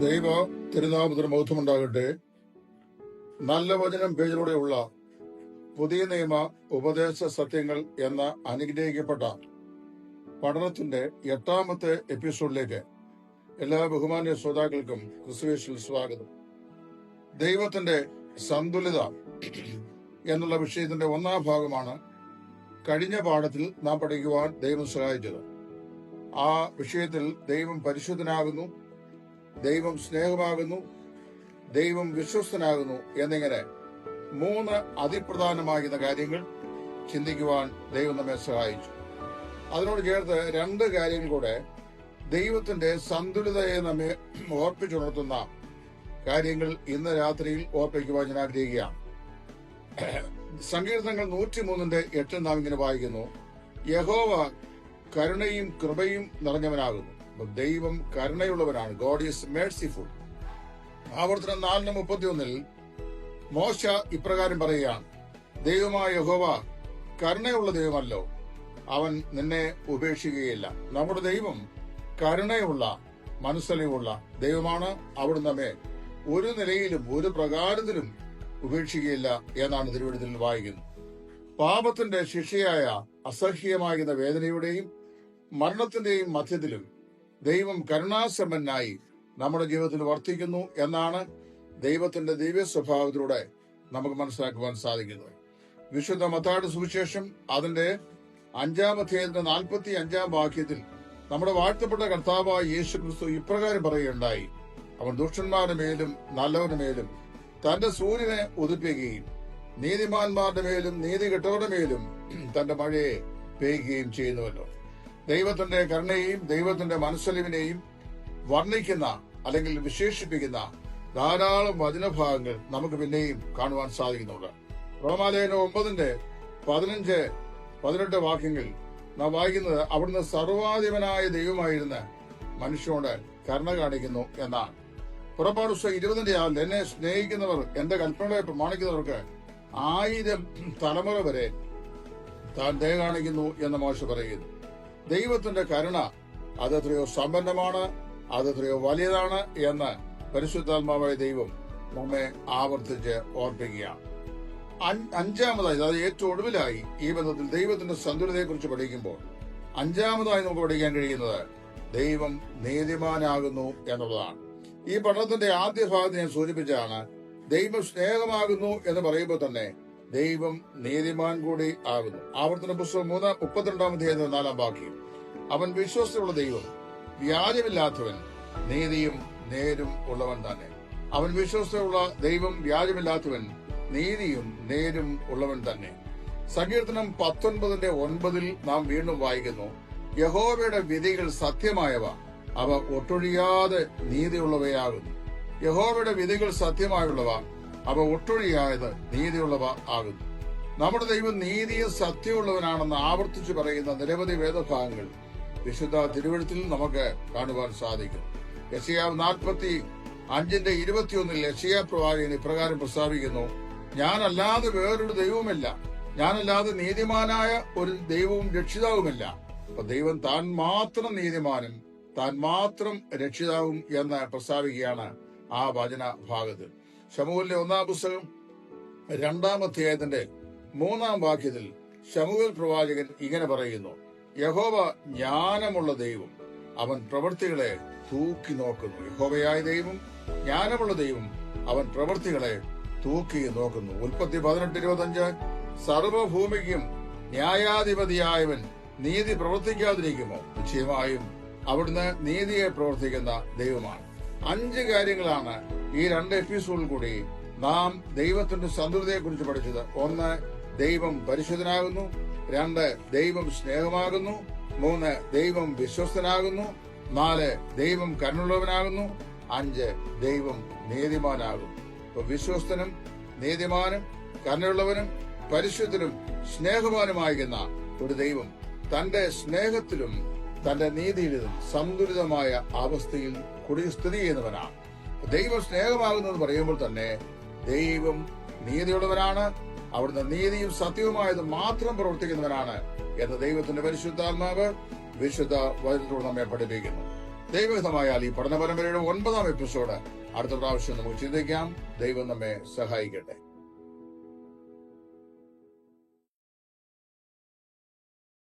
ദൈവ തിരുനാമത്തിന് മഹത്വമുണ്ടാകട്ടെ. നല്ല വചനം പേജിലൂടെയുള്ള പുതിയ നിയമ ഉപദേശ സത്യങ്ങൾ എന്ന അനുഗ്രഹിക്കപ്പെട്ട പഠനത്തിന്റെ എട്ടാമത്തെ എപ്പിസോഡിലേക്ക് എല്ലാ ബഹുമാന്യ ശ്രോതാക്കൾക്കും ക്രിസ്തുവേശിൽ സ്വാഗതം. ദൈവത്തിന്റെ സന്തുലിത എന്നുള്ള വിഷയത്തിന്റെ ഒന്നാം ഭാഗമാണ് കഴിഞ്ഞ പാഠത്തിൽ നാം പഠിക്കുവാൻ ദൈവം സഹായിച്ചത്. ആ വിഷയത്തിൽ ദൈവം പരിശുദ്ധനാകുന്നു. ദൈവം സ്നേഹമാകുന്നു ദൈവം വിശ്വസ്തനാകുന്നു എന്നിങ്ങനെ മൂന്ന് അതിപ്രധാനമാകുന്ന കാര്യങ്ങൾ ചിന്തിക്കുവാൻ ദൈവം നമ്മെ സഹായിച്ചു. അതിനോട് ചേർത്ത് രണ്ട് കാര്യങ്ങൾ കൂടെ ദൈവത്തിന്റെ സന്തുലിതയെ നമ്മെ ഓർപ്പിച്ചുണർത്തുന്ന കാര്യങ്ങൾ ഇന്ന് രാത്രിയിൽ ഓർപ്പിക്കുവാൻ ഞാൻ ആഗ്രഹിക്കുകയാണ്. സങ്കീർത്തനങ്ങൾ നൂറ്റിമൂന്നിന്റെ എട്ട് നാം ഇങ്ങനെ വായിക്കുന്നു. യഹോവ കരുണയും കൃപയും നിറഞ്ഞവനാകുന്നു. ദൈവം കരുണയുള്ളവനാണ് ഗോഡ് ഈസ് മേഴ്സിഫുൾ ആവർത്തനം നാലിന് മുപ്പത്തി ഒന്നിൽ മോശ ഇപ്രകാരം പറയുകയാണ്. ദൈവമായ യഹോവ കരുണയുള്ള ദൈവമല്ലോ. അവൻ നിന്നെ ഉപേക്ഷിക്കുകയില്ല. നമ്മുടെ ദൈവം കരുണയുള്ള മനസ്സലിവുള്ള ദൈവമാണ് അവിടുന്ന് നമ്മെ ഒരു നിലയിലും ഒരു പ്രകാരത്തിലും ഉപേക്ഷിക്കുകയില്ല എന്നാണ് തിരുവഴുത്തിൽ വായിക്കുന്നത് പാപത്തിന്റെ ശിക്ഷയായ അസഹ്യമാകുന്ന വേദനയുടെയും മരണത്തിന്റെയും മധ്യത്തിലും ദൈവം കരുണാസമ്പന്നായി നമ്മുടെ ജീവിതത്തിൽ വർത്തിക്കുന്നു എന്നാണ് ദൈവത്തിന്റെ ദിവ്യ സ്വഭാവത്തിലൂടെ നമുക്ക് മനസ്സിലാക്കുവാൻ സാധിക്കുന്നത്. വിശുദ്ധ മത്താട് സുവിശേഷം അതിന്റെ അഞ്ചാം അധ്യായത്തിന്റെ നാൽപ്പത്തി അഞ്ചാം വാക്യത്തിൽ നമ്മുടെ വാഴ്ത്തപ്പെട്ട കർത്താവായ യേശു ക്രിസ്തു ഇപ്രകാരം പറയുകയുണ്ടായി. അവൻ ദുഷ്ടന്മാരുടെ മേലും നല്ലവരുടെ മേലും തന്റെ സൂര്യനെ ഉദിപ്പിക്കുകയും നീതിമാന്മാരുടെ മേലും നീതി കെട്ടവരുടെ മേലും തന്റെ മഴയെ പെയ്യുകയും ചെയ്യുന്നുവല്ലോ. ദൈവത്തിന്റെ കരുണയെയും ദൈവത്തിന്റെ മനസ്സലിവിനെയും വർണിക്കുന്ന അല്ലെങ്കിൽ വിശേഷിപ്പിക്കുന്ന ധാരാളം വചനഭാഗങ്ങൾ നമുക്ക് പിന്നെയും കാണുവാൻ സാധിക്കുന്നുണ്ട്. റോമാലയന ഒമ്പതിന്റെ പതിനഞ്ച് പതിനെട്ട് വാക്യങ്ങൾ നാം വായിക്കുന്നത് അവിടുന്ന് സർവാധിപനായ ദൈവമായിരുന്ന മനുഷ്യനോട് കരുണ കാണിക്കുന്നു എന്നാണ്. പുറപ്പാട് പുസ്തകം ഇരുപതിന്റെ ആൾ എന്നെ സ്നേഹിക്കുന്നവർ എന്റെ കൽപ്പനകളെ പ്രമാണിക്കുന്നവർക്ക് ആയിരം തലമുറ വരെ താൻ ദയ കാണിക്കുന്നു എന്ന് മോശം പറയുന്നു. ദൈവത്തിന്റെ കരുണ അതെത്രയോ സമ്പന്നമാണ് അതെത്രയോ വലിയതാണ് എന്ന് പരിശുദ്ധാത്മാവായ ദൈവം നമ്മെ ആവർത്തിച്ച് ഓർപ്പിക്കുകയാണ്. അഞ്ചാമതായി അതായത് ഏറ്റവും ഒടുവിലായി ഈ ബന്ധത്തിൽ ദൈവത്തിന്റെ സന്തുലിതയെ കുറിച്ച് പഠിക്കുമ്പോൾ അഞ്ചാമതായി നമുക്ക് പഠിക്കാൻ കഴിയുന്നത് ദൈവം നീതിമാനാകുന്നു എന്നുള്ളതാണ്. ഈ പഠനത്തിന്റെ ആദ്യ ഭാഗത്ത് ഞാൻ സൂചിപ്പിച്ചാണ് ദൈവം സ്നേഹമാകുന്നു എന്ന് പറയുമ്പോൾ തന്നെ ദൈവം നീതിമാൻ കൂടി ആകുന്നു. ആവർത്തന പുസ്തകം മൂന്നാം മുപ്പത്തിരണ്ടാമത്തെ നാലാം വാക്യം. അവൻ വിശ്വാസമുള്ള ദൈവം വ്യാജമില്ലാത്തവൻ നീതിയും നേരും ഉള്ളവൻ തന്നെ. അവൻ വിശ്വസ്തയുള്ള ദൈവം വ്യാജമില്ലാത്തവൻ നീതിയും നേരും ഉള്ളവൻ തന്നെ. സങ്കീർത്തനം പത്തൊൻപതിന്റെ ഒൻപതിൽ നാം വീണ്ടും വായിക്കുന്നു യഹോവയുടെ വിധികൾ സത്യമായവ അവ ഒട്ടൊഴിയാതെ നീതിയുള്ളവയാകുന്നു. യഹോവയുടെ വിധികൾ സത്യമായുള്ളവ അവ ഒട്ടൊഴിയായത് നീതിയുള്ളവ ആകുന്നു. നമ്മുടെ ദൈവം നീതിയും സത്യമുള്ളവനാണെന്ന് ആവർത്തിച്ചു പറയുന്ന നിരവധി വേദഭാഗങ്ങൾ വിശുദ്ധ തിരുവഴുത്തിൽ നമുക്ക് കാണുവാൻ സാധിക്കും. യശിയാവ് നാൽപ്പത്തി അഞ്ചിന്റെ ഇരുപത്തിയൊന്നിൽ യശിയ പ്രവാചകൻ ഇപ്രകാരം പ്രസ്താവിക്കുന്നു. ഞാനല്ലാതെ വേറൊരു ദൈവവുമില്ല. ഞാനല്ലാതെ നീതിമാനായ ഒരു ദൈവവും രക്ഷിതാവുമില്ല. അപ്പൊ ദൈവം താൻ മാത്രം നീതിമാനും താൻ മാത്രം രക്ഷിതാവും എന്ന് പ്രസ്താവിക്കുകയാണ് ആ വചന ഭാഗത്ത് ശമൂലിന്റെ ഒന്നാം പുസ്തകം രണ്ടാം അധ്യായത്തിന്റെ മൂന്നാം വാക്യത്തിൽ ശമുവൽ പ്രവാചകൻ ഇങ്ങനെ പറയുന്നു യഹോവ ജ്ഞാനമുള്ള ദൈവം അവൻ പ്രവൃത്തികളെ തൂക്കി നോക്കുന്നു. യഹോവയായ ദൈവം ജ്ഞാനമുള്ള ദൈവം അവൻ പ്രവൃത്തികളെ തൂക്കി നോക്കുന്നു. ഉൽപ്പത്തി പതിനെട്ട് ഇരുപത്തഞ്ച് സർവഭൂമിക്കും ന്യായാധിപതിയായവൻ നീതി പ്രവർത്തിക്കാതിരിക്കുമോ? നിശ്ചയമായും അവിടുന്ന് നീതിയെ പ്രവർത്തിക്കുന്ന ദൈവമാണ്. അഞ്ച് കാര്യങ്ങളാണ് ഈ രണ്ട് എപ്പിസോഡിൽ കൂടി നാം ദൈവത്തിന്റെ സന്തുലതയെ കുറിച്ച് പഠിച്ചത്. ഒന്ന് ദൈവം പരിശുദ്ധനാകുന്നു. രണ്ട് ദൈവം സ്നേഹമാകുന്നു. മൂന്ന് ദൈവം വിശ്വസ്തനാകുന്നു. നാല് ദൈവം കരുണുള്ളവനാകുന്നു അഞ്ച് ദൈവം നീതിമാനാകുന്നു. അപ്പൊ വിശ്വസ്തനും നീതിമാനും കരുണുള്ളവനും പരിശുദ്ധനും സ്നേഹവാനുമായിരുന്ന ഒരു ദൈവം തന്റെ സ്നേഹത്തിലും തന്റെ നീതിയിലും സന്തുലിതമായ അവസ്ഥയിൽ കുടി സ്ഥിതി ചെയ്യുന്നവനാണ്. ദൈവം സ്നേഹമാകുന്നത് പറയുമ്പോൾ തന്നെ ദൈവം നീതിയുള്ളവനാണ്. അവിടുന്ന് നീതിയും സത്യവുമായത് മാത്രം പ്രവർത്തിക്കുന്നവനാണ് എന്ന് ദൈവത്തിന്റെ പരിശുദ്ധാത്മാവ് വിശുദ്ധ വചനത്തോട് നമ്മെ പഠിപ്പിക്കുന്നു. ദൈവഹിതമായാൽ ഈ പഠന പരമ്പരയുടെ ഒൻപതാം എപ്പിസോഡ് അടുത്ത പ്രാവശ്യം നമുക്ക് ചിന്തിക്കാം. ദൈവം നമ്മെ സഹായിക്കട്ടെ.